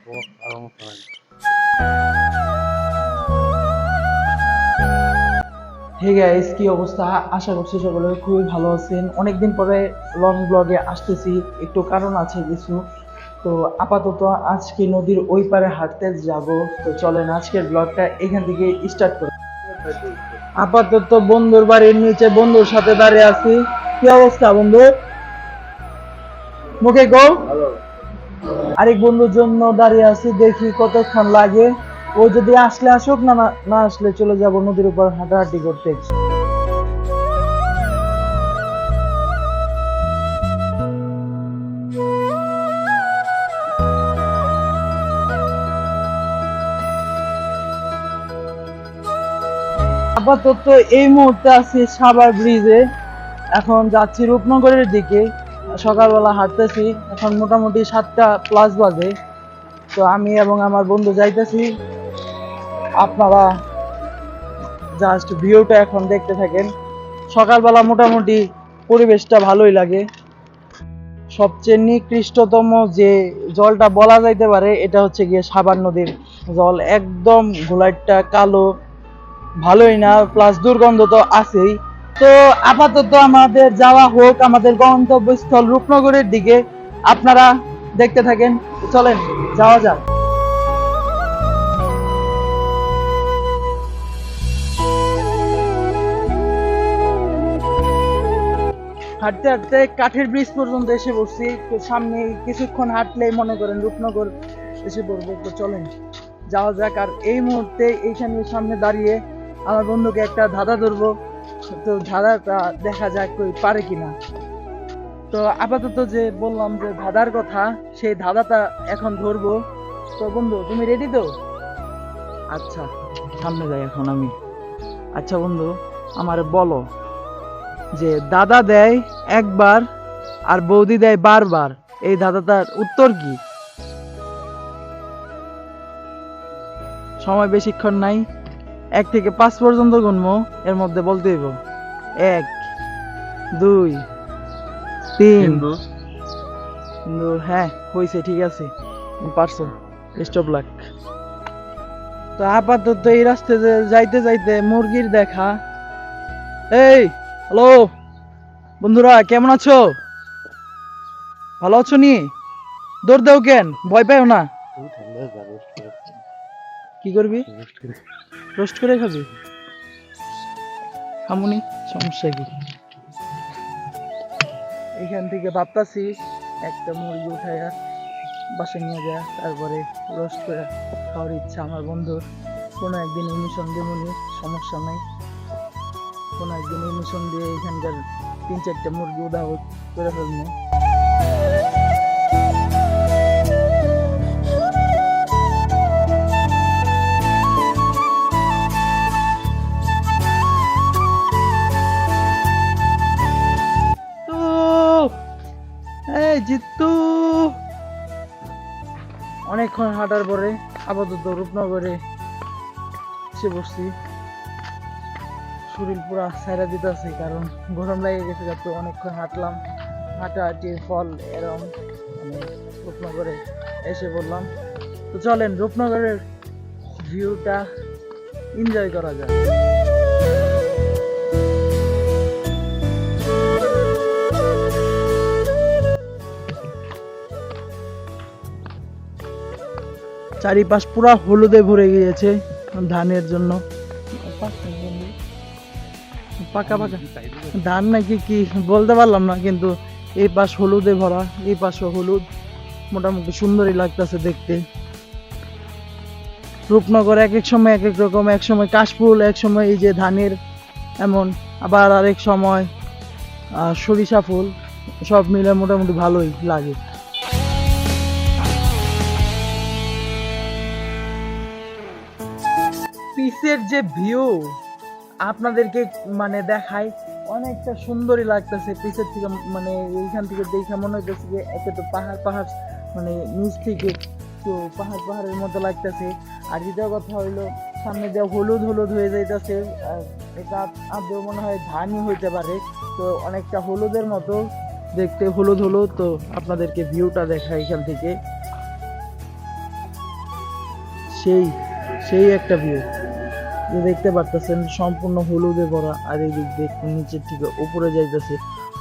Hey guys কি অবস্থা? আশা করছি সকলে খুবই ভালো আছেন। অনেকদিন পরে লং ব্লগে আসতেছি। একটু কারণ আছে কিছু। তো আপাতত আজকে নদীর ওই পারে হাঁটতে যাব। তো চলেন আজকের ব্লগটা এখান থেকে স্টার্ট করি। আপাতত বন্ধুর বাড়ির নিচে বন্ধুর সাথে দাঁড়িয়ে আছি। কি অবস্থা বন্ধু? মুখে গো? আরেক বন্ধুর জন্য দাঁড়িয়ে আছি, দেখি কতক্ষণ লাগে। ও যদি আসলে আসুক না, না- আসলে চলে যাব নদীর উপর হাঁটাহাঁটি করতে। আপাতত এই মুহূর্তে আছি সাভার ব্রিজে। এখন যাচ্ছি রূপনগরের দিকে। সকালবেলা হাঁটতেছি, এখন মোটামুটি সাতটা প্লাস বাজে। তো আমি এবং আমার বন্ধু যাইতেছি। আপনারা জাস্ট ভিউটা এখন দেখতে থাকেন। সকালবেলা মোটামুটি পরিবেশটা ভালোই লাগে। সবচেয়ে নিকৃষ্টতম যে জলটা বলা যাইতে পারে, এটা হচ্ছে গিয়ে সাবান নদীর জল। একদম ঘোলাইটটা কালো, ভালোই না প্লাস দুর্গন্ধ তো আছেই। তো আপাতত আমাদের যাওয়া হোক, আমাদের গন্তব্যস্থল রূপনগরের দিকে আপনারা দেখতে থাকেন। চলেন, যাওয়া যাক। হাঁটতে হাঁটতে কাঠের ব্রিজ পর্যন্ত এসে পড়ছি। তো সামনে কিছুক্ষণ হাঁটলেই মনে করেন রূপনগর এসে পড়ব। তো চলেন, যাওয়া যাক। আর এই মুহূর্তে এইখানে সামনে দাঁড়িয়ে আমার বন্ধুকে একটা ধাঁধা ধরবো। তো ধাঁধাটা দেখা যাক কই পারে কিনা। তো আপাতত যে বললাম যে ধাঁধার কথা, সেই ধাঁধাটা এখন ধরবো। তো বন্ধু, তুমি রেডি তো? আচ্ছা সামনে যাই এখন আমি। আচ্ছা বন্ধু, আমার বলো যে দাদা দেয় একবার আর বৌদি দেয় বারবার, এই দাদাটার উত্তর কি? সময় বেশিক্ষণ নাই এক থেকে পাঁচ পর্যন্ত গুনবো এর মধ্যে বলতে হইব। এক দুই তিন। হ্যাঁ হয়েছে ঠিক আছে। পারছ। স্টপ লাক তো আপাতত এই রাস্তাতে যাইতে যাইতে মুরগির দেখা। এই হ্যালো বন্ধুরা কেমন আছো? ভালো আছো নি? দৌড় দেও কেন? ভয় পাও না। কি করবি? রোস্ট করে খাবি? খামুনি সমস্যা কি? এখান থেকে ভাবতাছি একটা মুরগি উঠাইয়া বাসায় নিয়ে যায় তারপরে রোস্ট করে খাওয়ার ইচ্ছা আমার বন্ধুর। কোনো একদিন ইমিশন দেবনি সমস্যা নাই। কোনো একদিন ইমিশন দিয়ে এখানকার তিন চারটা মুরগি উদাহ করে ফেলব। জিতু। অনেকক্ষণ হাঁটার পরে আপাতত রূপনগরে এসে বসছি। শরীর পুরা সাইরা দিতে আছে কারণ গরম লাগে গেছে যাতে অনেকক্ষণ হাঁটলাম। হাঁটাহাঁটির ফল এরম রূপনগরে এসে বললাম। তো চলেন রূপনগরের ভিউটা এনজয় করা যায় চারিপাশ পুরা হলুদে ভরে গিয়েছে ধানের জন্য। পাকা পাকা। ধান নাকি কি বলতে পারলাম না, কিন্তু এই পাশ হলুদে ভরা, এই পাশও হলুদ। মোটামুটি সুন্দরই লাগতেছে দেখতে। রূপনগর এক এক সময় এক এক রকম, এক সময় কাশফুল, এক সময় এই যে ধানের এমন, আবার আরেক সময় সরিষা ফুল, সব মিলে মোটামুটি ভালোই লাগে। পিসের যে ভিউ আপনাদেরকে মানে দেখায়, অনেকটা সুন্দরই লাগতেছে পিসের থেকে মানে এইখান থেকে দেখে মনে হইতেছে যে একে তো পাহাড় পাহাড় মানে নিচ থেকে তো পাহাড়, পাহাড়ের মতো লাগতেছে। আর দ্বিতীয় কথা হইল, সামনে যে হলুদ হলুদ হয়ে যাইতেছে এটা আদৌ মনে হয় ধানই হইতে পারে। তো অনেকটা হলুদের মতো দেখতে হলুদ হলুদ, তো আপনাদেরকে ভিউটা দেখাই এখান থেকে। সেই সেই একটা ভিউ দেখতে পারতেছেন সম্পূর্ণ হলুদে ভরা আর এই দিক দিয়ে নিচের থেকে উপরে যাইতেছে।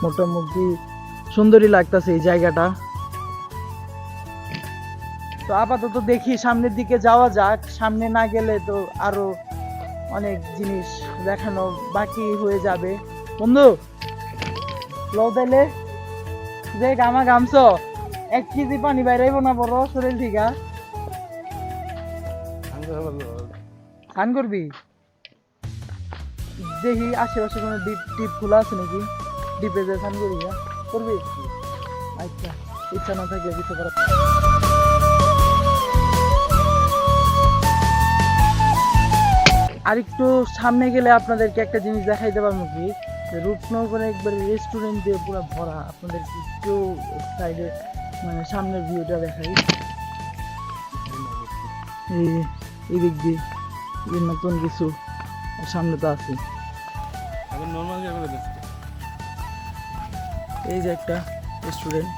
মোটামুটি সুন্দরই লাগতেছে এই জায়গাটা। তো আপাতত দেখি সামনের দিকে যাওয়া যাক। সামনে না গেলে তো আরও অনেক জিনিস দেখানো বাকি হয়ে যাবে। বন্ধু লো তাইলে। যে গামা গামছ, এক কেজি পানি বাইরাইব না বড়, শরীর থেকে স্নান করবি? দেখি আশেপাশে কোনো ডিপ টিপ খোলা আছে নাকি? ডিপে যে স্নান করবি না করবি? আচ্ছা ইচ্ছা না থাকলে কিছু করার আর একটু সামনে গেলে আপনাদেরকে একটা জিনিস পারব কি যে রূপনগরে একবার রেস্টুরেন্ট দিয়ে পুরো ভরা। আপনাদেরকে একটু সাইডে মানে সামনের ভিউটা দেখাই। এই দিক দিয়ে। এই নতুন কিছু সামনে তো আছে। এই যে একটা রেস্টুরেন্ট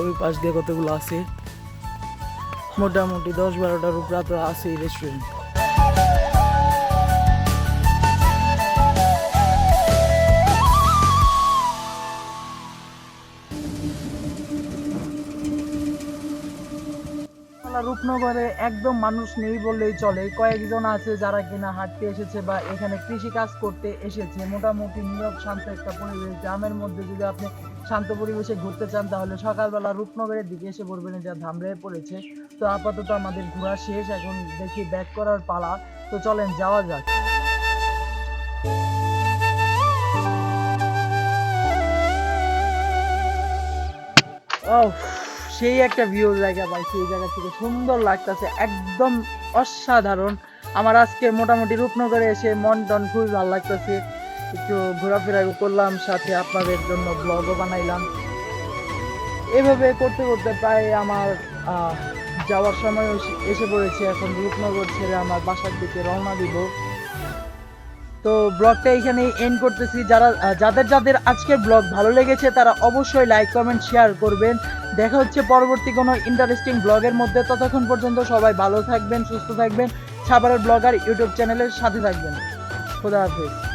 ওই পাশ দিয়ে কতগুলো আছে? মোটামুটি দশ বারোটার উপরে তো আছে এই রেস্টুরেন্ট রূপনগরে একদম মানুষ নেই বললেই চলে। কয়েকজন আছে যারা কিনা হাঁটতে এসেছে বা এখানে কৃষি কাজ করতে এসেছে। মোটামুটি নীরব, শান্ত একটা পরিবেশ। গ্রামের মধ্যে যদি আপনি শান্ত পরিবেশে ঘুরতে চান, তাহলে সকালবেলা রূপনগরের দিকে এসে পড়বেন যা ধামড়ে পড়েছে। তো আপাতত আমাদের ঘোরা শেষ, এখন দেখি ব্যাক করার পালা। তো চলেন, যাওয়া যাক। ও সেই একটা ভিউ জায়গা পাইছি, এই জায়গা থেকে সুন্দর লাগতেছে, একদম অসাধারণ। আমার আজকে মোটামুটি রূপনগরে এসে মন টন খুবই ভালো লাগতেছে। একটু ঘোরাফেরা করলাম, সাথে আপনাদের জন্য ব্লগও বানাইলাম। এভাবে করতে করতে প্রায় আমার যাওয়ার সময় এসে পড়েছে। এখন রূপনগর ছেড়ে আমার বাসার দিকে রওনা দিব। তো ব্লগটা এখানেই এন্ড করতেছি। যারা যাদের যাদের আজকের ব্লগ ভালো লেগেছে, তারা অবশ্যই লাইক কমেন্ট শেয়ার করবেন। দেখা হচ্ছে পরবর্তী কোনো ইন্টারেস্টিং ব্লগের মধ্যে। ততক্ষণ পর্যন্ত সবাই ভালো থাকবেন, সুস্থ থাকবেন। সাভারের ব্লগার, ইউটিউব চ্যানেলের সাথে থাকবেন। খোদা হাফেজ।